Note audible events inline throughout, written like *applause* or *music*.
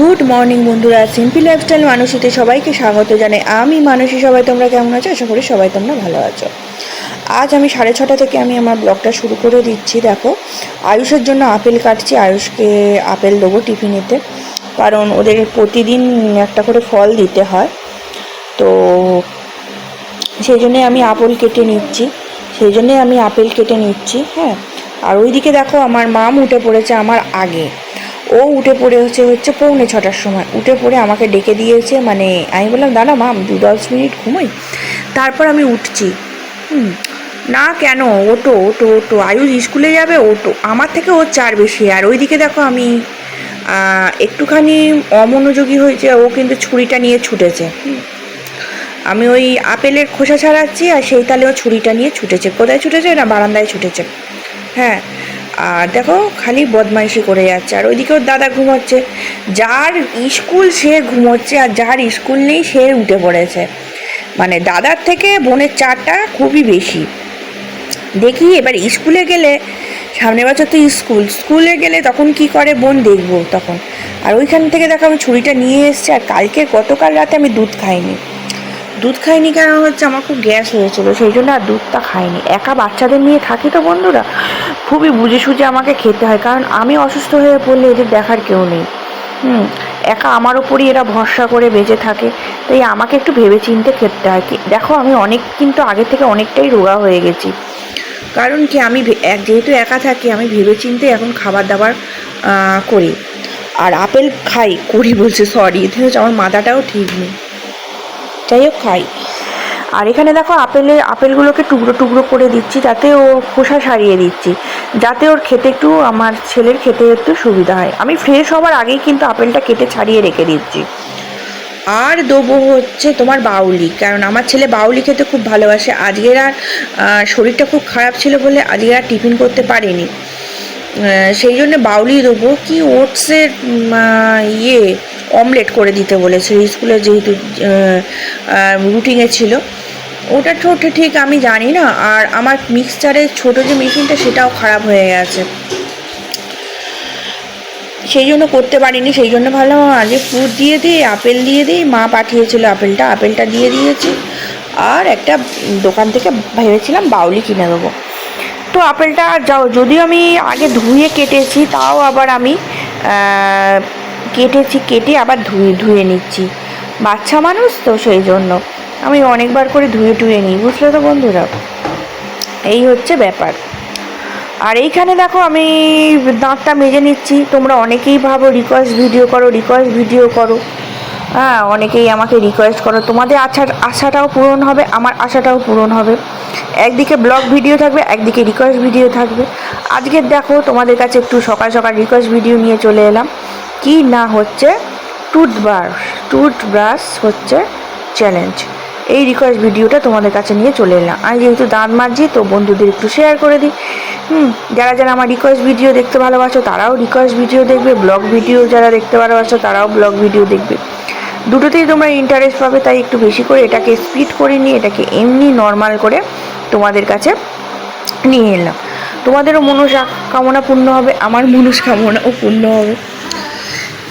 Good morning বন্ধুরা, simple lifestyle মানুষিতে সবাইকে স্বাগত জানাই। আমি মানুষই সবাই তোমরা কেমন আছো? আশা করি সবাই তোমরা ভালো আছো। আজ আমি সাড়ে ছটা থেকে আমি আমার ব্লগটা শুরু করে দিচ্ছি, দেখো। আয়ুষের জন্য আপেল কাটছি, আয়ুষকে আপেল দেবো টিফিনেতে কারণ ওদের প্রতিদিন একটা করে ফল দিতে হয়। তো সেই জন্যে আমি আপেল কেটে নিচ্ছি। সেই জন্যে আমি আপেল কেটে নিচ্ছি হ্যাঁ। আর ওইদিকে দেখো, আমার মাম উঠে পড়েছে আমার আগে। ও উঠে পড়ে হচ্ছে হচ্ছে পৌনে ছটার সময়। উঠে পড়ে আমাকে ডেকে দিয়েছে মানে আমি বললাম, দাঁড়া মাম দু দশ মিনিট ঘুমোই। তারপর আমি উঠছি। হুম, না কেন? ওটো ওটো ওটো আয়ুষ স্কুলে যাবে ওটো আমার থেকে ওর চার বেশি। আর ওইদিকে দেখো আমি একটুখানি অমনোযোগী হয়েছে, ও কিন্তু ছুরিটা নিয়ে ছুটেছে। আমি ওই আপেলের খোসা ছাড়াচ্ছি, আর সেই তালে ও ছুরিটা নিয়ে ছুটেছে। কোথায় ছুটেছে না বারান্দায় ছুটেছে? হ্যাঁ আর দেখো, খালি বদমাইশি করে যাচ্ছে। আর ওইদিকে ওর দাদা ঘুমোচ্ছে। যার স্কুল সে ঘুমোচ্ছে আর যার স্কুল নেই, সে উঠে পড়েছে। মানে দাদার থেকে বোনের চারটা খুবই বেশি। দেখি এবার স্কুলে গেলে, সামনের বছর তো স্কুল। স্কুলে গেলে তখন কি করে, বোন দেখব তখন। আর ওইখান থেকে দেখো আমি ছুরিটা নিয়ে এসেছি, আর কালকে গতকাল রাতে আমি দুধ খাইনি। দুধ খাইনি কেন হচ্ছে? আমার খুব গ্যাস হয়েছিল সেই জন্য আর দুধটা খাইনি। একা বাচ্চাদের নিয়ে থাকি তো বন্ধুরা, খুবই বুঝে সুঝে আমাকে খেতে হয়, কারণ আমি অসুস্থ হয়ে পড়লে এদের দেখার কেউ নেই। হুম, একা আমার ওপরই এরা ভরসা করে বেঁচে থাকে, তাই আমাকে একটু ভেবে চিনতে খেতে হয়। কি, দেখো আমি অনেক, কিন্তু আগে থেকে অনেকটাই রোগা হয়ে গেছি। কারণ কি, আমি যেহেতু একা থাকি, আমি ভেবে চিনতে এখন খাবার দাবার করি। আর আপেল খাই, করি বলছে সরি হচ্ছে আমার মাথাটাও ঠিক নেই। যাই হোক, খাই। আর এখানে দেখো আপেলের আপেলগুলোকে টুকরো টুকরো করে দিচ্ছি, যাতে ও খোসা সারিয়ে দিচ্ছি, যাতে ওর খেতে একটু আমার ছেলের খেতে একটু সুবিধা হয়। আমি ফ্রেশ হওয়ার আগেই কিন্তু আপেলটা কেটে ছাড়িয়ে রেখে দিচ্ছি। আর দেবো হচ্ছে তোমার বাউলি, কারণ আমার ছেলে বাউলি খেতে খুব ভালোবাসে। আজকের আর শরীরটা খুব খারাপ ছিল বলে আজকে আর টিফিন করতে পারিনি। সেই জন্য বাউলি দেবো। কি ওটসের ইয়ে অমলেট করে দিতে বলেছে। স্কুলে যেহেতু রুটিনে ছিল। ওটা ওটা ঠিক আমি জানি না। আর আমার মিক্সচারের ছোট যে মেশিনটা, সেটাও খারাপ হয়ে গেছে। সেই জন্য করতে পারিনি। সেই জন্য ভাবলাম আজকে ফ্রুট দিয়ে দিই, আপেল দিয়ে দিই। মা পাঠিয়েছিল আপেলটা আপেলটা দিয়ে দিয়েছি। আর একটা দোকান থেকে ভেবেছিলাম বাউলি কিনে দেবো। তো আপেলটা যাও, যদিও আমি আগে ধুয়ে কেটেছি, তাও আবার আমি কেটেছি, কেটে আবার ধুয়ে ধুয়ে নিচ্ছি। বাচ্চা মানুষ তো সেই জন্য আমি অনেকবার করে ধুয়ে টুয়ে নিই, বুঝলে তো বন্ধুরা? এই হচ্ছে ব্যাপার। আর এইখানে দেখো আমি দাঁতটা মেজে নিচ্ছি। তোমরা অনেকেই ভাবো, রিকোয়েস্ট ভিডিও করো, রিকোয়েস্ট ভিডিও করো। হ্যাঁ অনেকেই আমাকে রিকোয়েস্ট করো। তোমাদের আশা, আশাটাও পূরণ হবে, আমার আশাটাও পূরণ হবে। একদিকে ব্লগ ভিডিও থাকবে, একদিকে রিকোয়েস্ট ভিডিও থাকবে। আজকে দেখো তোমাদের কাছে একটু সকাল সকাল রিকোয়েস্ট ভিডিও নিয়ে চলে এলাম। কি না হচ্ছে টুথব্রাশ টুথব্রাশ হচ্ছে চ্যালেঞ্জ এই রিকোয়েস্ট ভিডিওটা তোমাদের কাছে নিয়ে চলে এলাম। আমি যেহেতু দাঁত মাজছি তো বন্ধুদের একটু শেয়ার করে দিই। হুম, যারা যারা আমার রিকোয়েস্ট ভিডিও দেখতে ভালোবাসো, তারাও রিকোয়েস্ট ভিডিও দেখবে। ব্লগ ভিডিও যারা দেখতে ভালোবাসো, তারাও ব্লগ ভিডিও দেখবে। দুটোতেই তোমরা ইন্টারেস্ট পাবে, তাই একটু বেশি করে এটাকে স্পিড করে নিয়ে, এটাকে এমনি নর্মাল করে তোমাদের কাছে নিয়ে এলাম। তোমাদেরও মনস কামনা পূর্ণ হবে, আমার মনস কামনাও পূর্ণ হবে।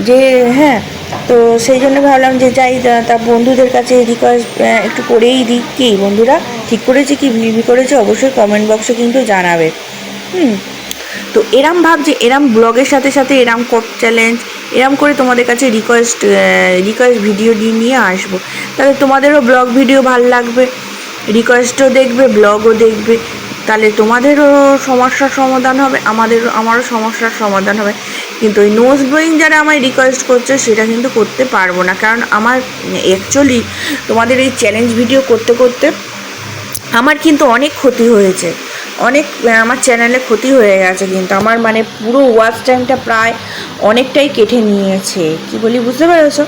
যে হ্যাঁ তো সেই জন্য ভাবলাম যে যাই, তা- বন্ধুদের কাছে রিকোয়েস্ট একটু করেই দিই। কি বন্ধুরা, ঠিক করেছে কি বিবি করেছে? অবশ্যই কমেন্ট বক্সে কিন্তু জানাবে। হুম, তো এরম ভাবছি এরম ব্লগের সাথে সাথে এরম কোপ চ্যালেঞ্জ এরম করে তোমাদের কাছে রিকোয়েস্ট রিকোয়েস্ট ভিডিও নিয়ে আসব। তাহলে তোমাদেরও ব্লগ ভিডিও ভালো লাগবে রিকোয়েস্টও দেখবে ব্লগও দেখবে। তাহলে তোমাদেরও সমস্যার সমাধান হবে, আমাদেরও, আমারও সমস্যার সমাধান হবে। কিন্তু ওই নোজ ব্লোয়িং যারা আমায় রিকোয়েস্ট করছে, সেটা কিন্তু করতে পারব না। কারণ আমার অ্যাকচুয়ালি তোমাদের এই চ্যালেঞ্জ ভিডিও করতে করতে আমার কিন্তু অনেক ক্ষতি হয়েছে। অনেক আমার চ্যানেলে ক্ষতি হয়ে গেছে কিন্তু আমার মানে পুরো ওয়াচ টাইমটা প্রায় অনেকটাই কেটে নিয়েছে। কি বলি, বুঝতে পেরেছ?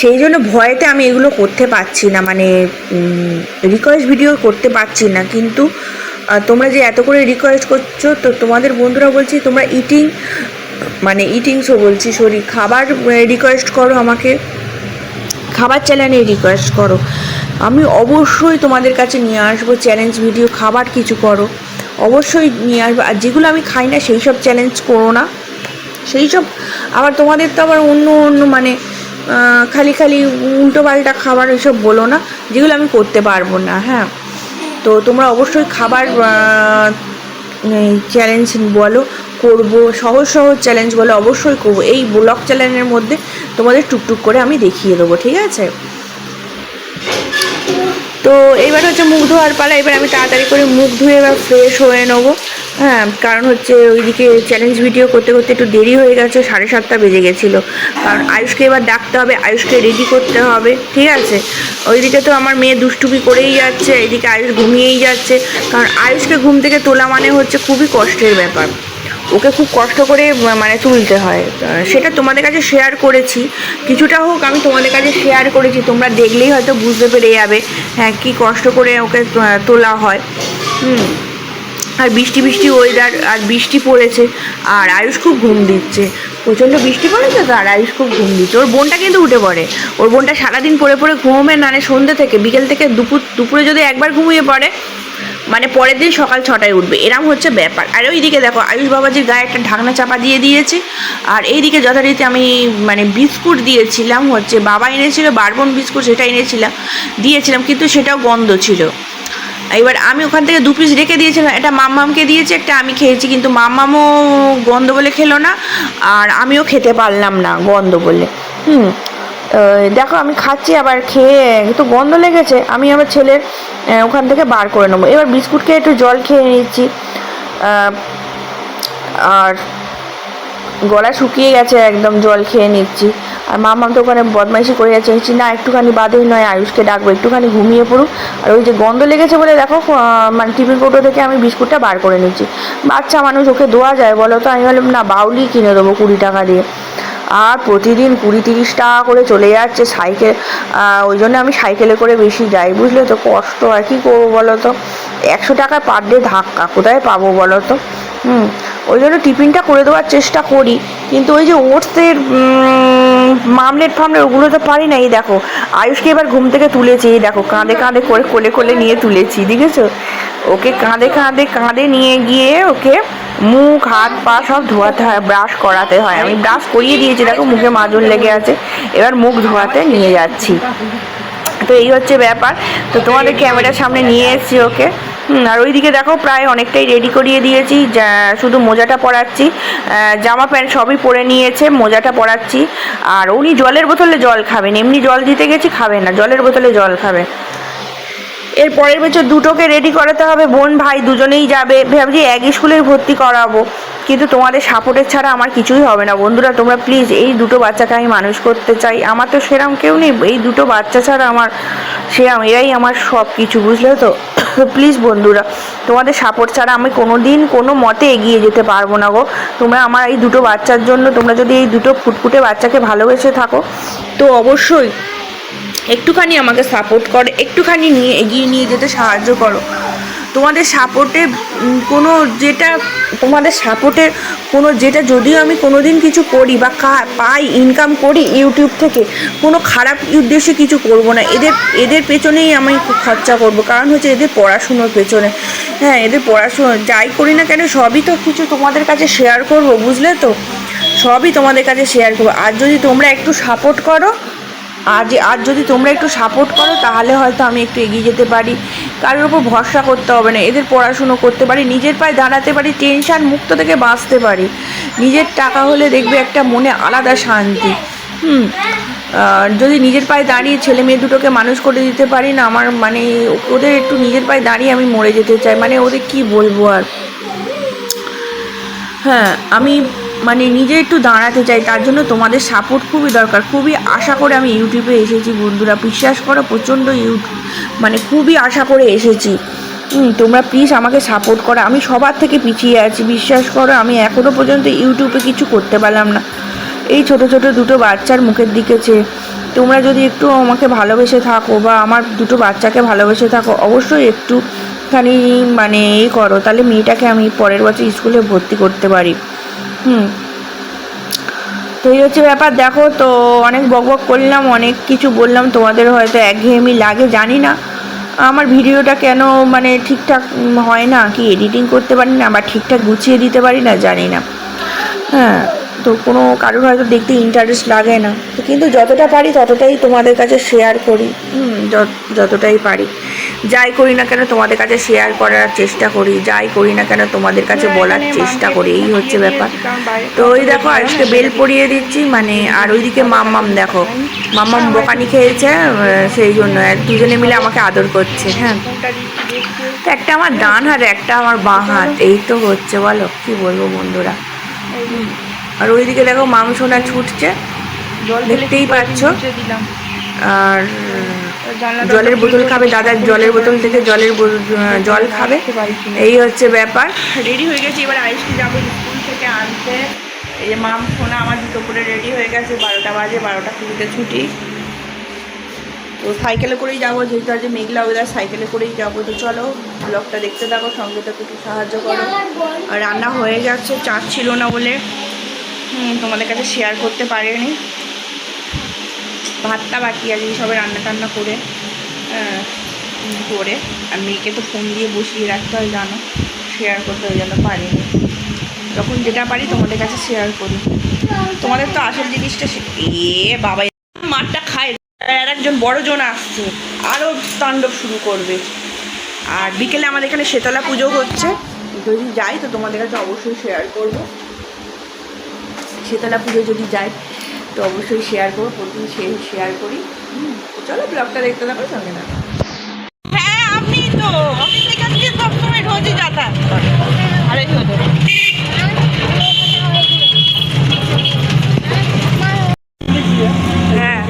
সেই জন্য ভয়েতে আমি এগুলো করতে পারছি না মানে রিকোয়েস্ট ভিডিও করতে পারছি না। কিন্তু তোমরা যে এত করে রিকোয়েস্ট করছ, তো তোমাদের বন্ধুরা বলছি, তোমরা ইটিং মানে ইটিংসও বলছি সরি খাবার রিকোয়েস্ট করো আমাকে। খাবার চ্যানেলে রিকোয়েস্ট করো। আমি অবশ্যই তোমাদের কাছে নিয়ে আসব চ্যালেঞ্জ ভিডিও খাবার কিছু করো। অবশ্যই নিয়ে আসব। আর যেগুলো আমি খাই না, সেই সব চ্যালেঞ্জ করো না। সেই সব, আবার তোমাদের তো আবার অন্য অন্য মানে খালি খালি উল্টো পাল্টা খাবার এসব বলো না, যেগুলো আমি করতে পারব না হ্যাঁ। তো তোমরা অবশ্যই খাবার চ্যালেঞ্জ বলো। করব, সহজ সহজ চ্যালেঞ্জ বলে অবশ্যই করব। এই ব্লগ চ্যালেঞ্জের মধ্যে তোমাদের টুকটুক করে আমি দেখিয়ে দেবো, ঠিক আছে? তো এবার হচ্ছে মুখ ধোয়ার পালা, এবার আমি তাড়াতাড়ি করে মুখ ধুয়ে এবার ফ্রেশ হয়ে নেব। হ্যাঁ কারণ হচ্ছে ওইদিকে চ্যালেঞ্জ ভিডিও করতে করতে একটু দেরি হয়ে গেছে, সাড়ে সাতটা বেজে গেছিল। কারণ আয়ুষকে এবার ডাকতে হবে, আয়ুষকে রেডি করতে হবে, ঠিক আছে? ওইদিকে তো আমার মেয়ে দুষ্টুমি করেই যাচ্ছে, এদিকে আয়ুষ ঘুমিয়েই যাচ্ছে। কারণ আয়ুষকে ঘুম থেকে তোলা মানে হচ্ছে খুবই কষ্টের ব্যাপার। ওকে খুব কষ্ট করে মানে তুলতে হয়। সেটা তোমাদের কাছে শেয়ার করেছি। কিছুটা হোক, আমি তোমাদের কাছে শেয়ার করেছি। তোমরা দেখলেই হয়তো বুঝতে পেরে যাবে হ্যাঁ কী কষ্ট করে ওকে তোলা হয়। হুম। আর বৃষ্টি বৃষ্টি ওয়েদার আর বৃষ্টি পড়েছে। আর আয়ুষ খুব ঘুম দিচ্ছে। প্রচণ্ড বৃষ্টি পড়েছে তো, আর আয়ুষ খুব ঘুম দিচ্ছে। ওর বোনটা কিন্তু উঠে পড়ে। ওর বোনটা সারাদিন পরে পরে ঘুমোবে না মানে সন্ধ্যে থেকে, বিকেল থেকে দুপুর, দুপুরে যদি একবার ঘুমিয়ে পড়ে মানে পরের দিন সকাল ছটায় উঠবে। এরম হচ্ছে ব্যাপার। আর ওইদিকে দেখো, আয়ুষ বাবাজির গায়ে একটা ঢাকনা চাপা দিয়ে দিয়েছি। আর এইদিকে যথারীতি আমি মানে বিস্কুট দিয়েছিলাম, হচ্ছে বাবা এনেছিল, বারবন বিস্কুট সেটা এনেছিলাম, দিয়েছিলাম, কিন্তু সেটাও গন্ধ ছিল। এবার আমি ওখান থেকে দু পিস রেখে দিয়েছিলাম একটা মাম্মামকে দিয়েছি, একটা আমি খেয়েছি, কিন্তু মাম্মামও গন্ধ বলে খেলো না, আর আমিও খেতে পারলাম না গন্ধ বলে। হুম দেখো আমি খাচ্ছি আবার খেয়ে একটু গন্ধ লেগেছে। আমি আমার ছেলের ওখান থেকে বার করে নেব। এবার বিস্কুট খেয়ে একটু জল খেয়ে নিচ্ছি। আর গলা শুকিয়ে গেছে, একদম জল খেয়ে নিচ্ছি। আর মামাম তো ওখানে বদমাইশি করে যাচ্ছে। বলছি, না, একটুখানি বাদেই নয়, আয়ুষকে ডাকবো। একটুখানি ঘুমিয়ে পড়ুক। আর ওই যে গন্ধ লেগেছে বলে দেখো মানে টিফিন কৌটো থেকে আমি বিস্কুটটা বার করে নিচ্ছি। বাচ্চা মানুষ, ওকে দোয়া যায়, বলো তো। আমি বললাম, না বাউলি কিনে দেবো কুড়ি টাকা দিয়ে। আর প্রতিদিন কুড়ি তিরিশ টাকা করে চলে যাচ্ছে সাইকেল। ওই জন্য আমি সাইকেলে করে বেশি যাই, বুঝলে তো? কষ্ট আর কি করব বলো তো? একশো টাকা পার ডে ধাক্কা, কোথায় পাবো বলো তো? হুম। ওই জন্য টিফিনটা করে দেওয়ার চেষ্টা করি। কিন্তু ওই যে ওটসের মামলেট ফামলেট ওগুলো তো পারি না। এই দেখো, আয়ুষকে এবার ঘুম থেকে তুলেছি। এই দেখো কাঁধে কাঁধে করে কোলে কোলে নিয়ে তুলেছি, দেখেছ? ওকে কাঁধে কাঁধে কাঁধে নিয়ে গিয়ে ওকে মুখ, হাত, পা সব ধোয়াতে হয়, ব্রাশ করাতে হয়। আমি ব্রাশ করিয়ে দিয়েছি, দেখো মুখে মাজুন লেগে আছে। এবার মুখ ধোয়াতে নিয়ে যাচ্ছি। তো এই হচ্ছে ব্যাপার। তো তোমাদের ক্যামেরার সামনে নিয়ে এসেছি ওকে। আর ওইদিকে দেখো প্রায় অনেকটাই রেডি করিয়ে দিয়েছি শুধু মোজাটা পরাচ্ছি জামা প্যান্ট সবই পরে নিয়েছে, মোজাটা পরাচ্ছি, আর উনি জলের বোতলে জল খাবেন, এমনি জল দিতে গেছি খাবে না, জলের বোতলে জল খাবে। এর পরের বছর দুটোকে রেডি করাতে হবে, বোন, ভাই দুজনেই যাবে, ভাবছি এক স্কুলে ভর্তি করাবো, কিন্তু তোমাদের সাপোর্টের ছাড়া আমার কিছুই হবে না। বন্ধুরা, তোমরা প্লিজ এই দুটো বাচ্চাকে আমি মানুষ করতে চাই, আমার তো সেরম কেউ নেই, এই দুটো বাচ্চা ছাড়া আমার সেরাম এরাই আমার সব কিছু বুঝলে তো? *laughs* প্লিজ বন্ধুরা, তোমাদের সাপোর্ট ছাড়া আমি কোনো দিন কোনো মতে এগিয়ে যেতে পারব না গো। তোমরা আমার এই দুটো বাচ্চার জন্য, তোমরা যদি এই দুটো ফুটফুটে বাচ্চাকে ভালোবেসে থাকো, তো অবশ্যই একটুখানি আমাকে সাপোর্ট করো, একটুখানি নিয়ে এগিয়ে নিয়ে যেতে সাহায্য করো। তোমাদের সাপোর্টে কোনো যেটা তোমাদের সাপোর্টের কোনো যেটা যদিও আমি কোনো দিন কিছু করি বা পাই ইনকাম করি ইউটিউব থেকে, কোনো খারাপ উদ্দেশ্যে কিছু করব না। এদের এদের পেছনেই আমি খুব খরচা করব। কারণ হচ্ছে এদের পড়াশুনোর পেছনে। হ্যাঁ এদের পড়াশুনো, যাই করি না কেন, সবই তো কিছু তোমাদের কাছে শেয়ার করব, বুঝলে তো? সবই তোমাদের কাছে শেয়ার করব। আর যদি তোমরা একটু সাপোর্ট করো আর যে আর যদি তোমরা একটু সাপোর্ট করো, তাহলে হয়তো আমি একটু এগিয়ে যেতে পারি। কারোর উপর ভরসা করতে হবে না। এদের পড়াশুনো করতে পারি। নিজের পায়ে দাঁড়াতে পারি টেনশন মুক্ত থেকে বাঁচতে পারি। নিজের টাকা হলে দেখবে একটা মনে আলাদা শান্তি। হুম যদি নিজের পায়ে দাঁড়িয়ে ছেলে মেয়ে দুটোকে মানুষ করে দিতে পারি না, আমার মানে ওদের একটু নিজের পায়ে দাঁড়িয়ে আমি মরে যেতে চাই। মানে ওদের কি বলব আর? হ্যাঁ আমি মানে নিজে একটু দাঁড়াতে চাই, তার জন্য তোমাদের সাপোর্ট খুবই দরকার। খুবই আশা করে আমি ইউটিউবে এসেছি বন্ধুরা, বিশ্বাস করো প্রচণ্ড ইউটিউব মানে খুবই আশা করে এসেছি। তোমরা প্লিজ আমাকে সাপোর্ট করো, আমি সবার থেকে পিছিয়ে আছি, বিশ্বাস করো, আমি এখনও পর্যন্ত ইউটিউবে কিছু করতে পারলাম না। এই ছোট ছোট দুটো বাচ্চার মুখের দিকে চেয়ে। তোমরা যদি একটু আমাকে ভালোবেসে থাকো বা আমার দুটো বাচ্চাকে ভালোবেসে থাকো, অবশ্যই একটুখানি মানে এই করো, তাহলে মেয়েটাকে আমি পরের বছর স্কুলে ভর্তি করতে পারি। তো এই হচ্ছে ব্যাপার। দেখো তো অনেক বক বক করলাম অনেক কিছু বললাম। তোমাদের হয়তো একঘেয়েমি লাগে জানি না। আমার ভিডিওটা কেন মানে ঠিকঠাক হয় না? কি এডিটিং করতে পারি না? বা ঠিকঠাক গুছিয়ে দিতে পারি না? জানি না। হ্যাঁ তো কোনো কারোর হয়তো দেখতে ইন্টারেস্ট লাগে না। তো কিন্তু যতটা পারি ততটাই তোমাদের কাছে শেয়ার করি। হুম, যত- যতটাই পারি। যাই করি না কেন তোমাদের কাছে শেয়ার করার চেষ্টা করি যাই করি না কেন তোমাদের কাছে বলার চেষ্টা করি এই হচ্ছে ব্যাপার। তো ওই দেখো আজকে বেল পরিয়ে দিচ্ছি মানে আর ওইদিকে মাম্মাম দেখো মাম্মাম বোকানি খেয়েছে সেই জন্য আর দুজনে মিলে আমাকে আদর করছে হ্যাঁ। তো একটা আমার ডান হাত একটা আমার বাঁ হাত এই তো হচ্ছে বলো কি বলব বন্ধুরা? আর ওইদিকে দেখো মামসোনা ছুটছে দেখতেই পাচ্ছ। আর জলের বোতল খাবে দাদার জলের বোতল থেকে জলের জল খাবে। এই হচ্ছে ব্যাপার। রেডি হয়ে গেছে, এবার আইসকে যাব স্কুল থেকে আনতে। এই যে মাম সোনা আমার দুটো করে রেডি হয়ে গেছে, বারোটা বাজে, বারোটা কুড়িতে ছুটি। তো সাইকেলে করেই যাব, যেহেতু আজ মেঘলা ওয়েদার সাইকেলে করেই যাব। তো চলো ব্লগটা দেখতে থাকো, সঙ্গে তো একটু সাহায্য করো। আর রান্না হয়ে যাচ্ছে চাঁদ ছিল না বলে তোমাদের কাছে শেয়ার করতে পারিনি। ভাতটা বাকি আছে সবে রান্না টান্না করে করে। আর মেয়েকে তো ফোন দিয়ে বসিয়ে রাখতে হয়, জানো? শেয়ার করতে ওই জন্য পারিনি যখন যেটা পারি তোমাদের কাছে শেয়ার করি। তোমাদের তো আসল জিনিসটা এ বাবা মাঠটা খায়। আর একজন বড় জন আসছে আরও তাণ্ডব শুরু করবে। আর বিকেলে আমাদের এখানে শেতলা পুজো হচ্ছে। যদি যাই, তো তোমাদের কাছে অবশ্যই শেয়ার করব। শেতলা পুজো যদি যাই তো অবশ্যই শেয়ার করো প্রতিদিন শেয়ার করি। চলো ব্লগটা দেখতে থাকো, সঙ্গে না হ্যাঁ আপনি তো। অফিস থেকে সবসময় রোজই যাতায়াত করেন আরে হ্যাঁ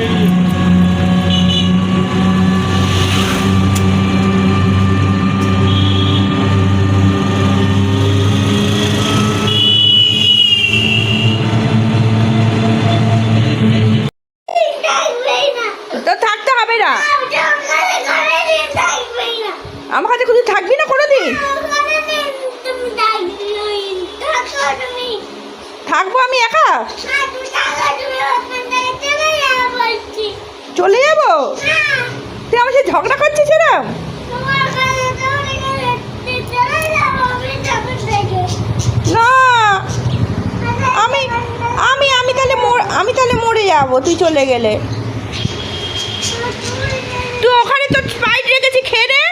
তো থাকতে হবে না আমার কাছে কিছু থাকবি না কোনোদিন থাকব আমি একা চলে যাব তুই আমার সাথে ঝগড়া করছিস এরম? না, আমি আমি আমি তাহলে আমি তাহলে মরে যাব, তুই চলে গেলে। তুই ওখানে তো স্প্রাইট রেখেছি, খেয়ে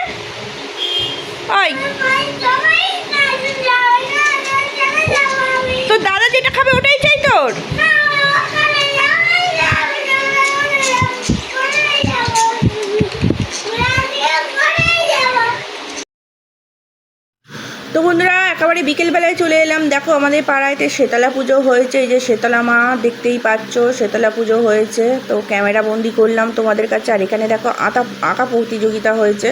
ওই। তো দাদা যেটা খাবে ওটাই চাই তোর তো বন্ধুরা একেবারে বিকেলবেলায় চলে এলাম। দেখো আমাদের পাড়ায়তে শেতলা পুজো হয়েছে। এই যে শেতলা মা দেখতেই পাচ্ছ শেতলা পুজো হয়েছে। তো ক্যামেরা বন্দি করলাম তোমাদের কাছে। আর এখানে দেখো আঁকা আঁকা প্রতিযোগিতা হয়েছে।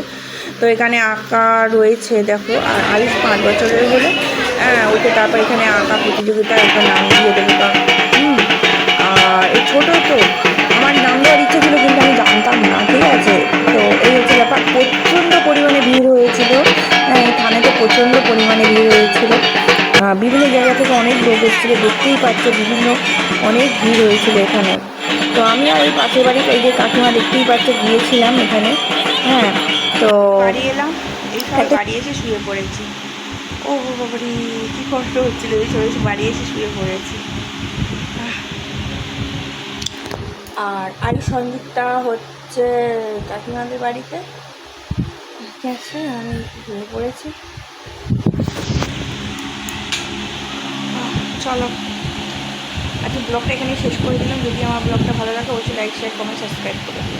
তো এখানে আঁকা রয়েছে দেখো। আর আয়ুষ পাঁচ বছরের হলে। হ্যাঁ ওকে তারপর এখানে আঁকা প্রতিযোগিতা একটা নাম দিয়ে দেবো হুম, আর এই ছোটো তো আমার নাম দেওয়ার ইচ্ছে ছিল কিন্তু আমি জানতাম না ঠিক আছে? তো এই ব্যাপার প্রচণ্ড পরিমাণে ভিড় হয়েছিল। হ্যাঁ থানাতে প্রচণ্ড পরিমাণে ভিড় হয়েছিল। বিভিন্ন জায়গা থেকে অনেক লোক এসেছিল দেখতেই পাচ্ছ বিভিন্ন অনেক ভিড় হয়েছিল এখানে। তো আমি আর ওই পাশের বাড়িতে এই যে কাকিমা দেখতেই পাচ্ছ গিয়েছিলাম এখানে। হ্যাঁ তো বাড়ি এলাম এই সব বাড়ি এসে শুয়ে পড়েছি। ও বাবারি কি কষ্ট হচ্ছিল এই সব এসে বাড়ি এসে শুয়ে পড়েছি। আর আরি সঞ্জিতটা হচ্ছে কাকিমাদের বাড়িতে। আছে আমি ঘুরে পড়েছি। চলো। আজকে ব্লগটা এখানেই শেষ করে দিলাম। যদি আমার ব্লগটা ভালো লাগে, অবশ্যই লাইক শেয়ার কমেন্ট সাবস্ক্রাইব করে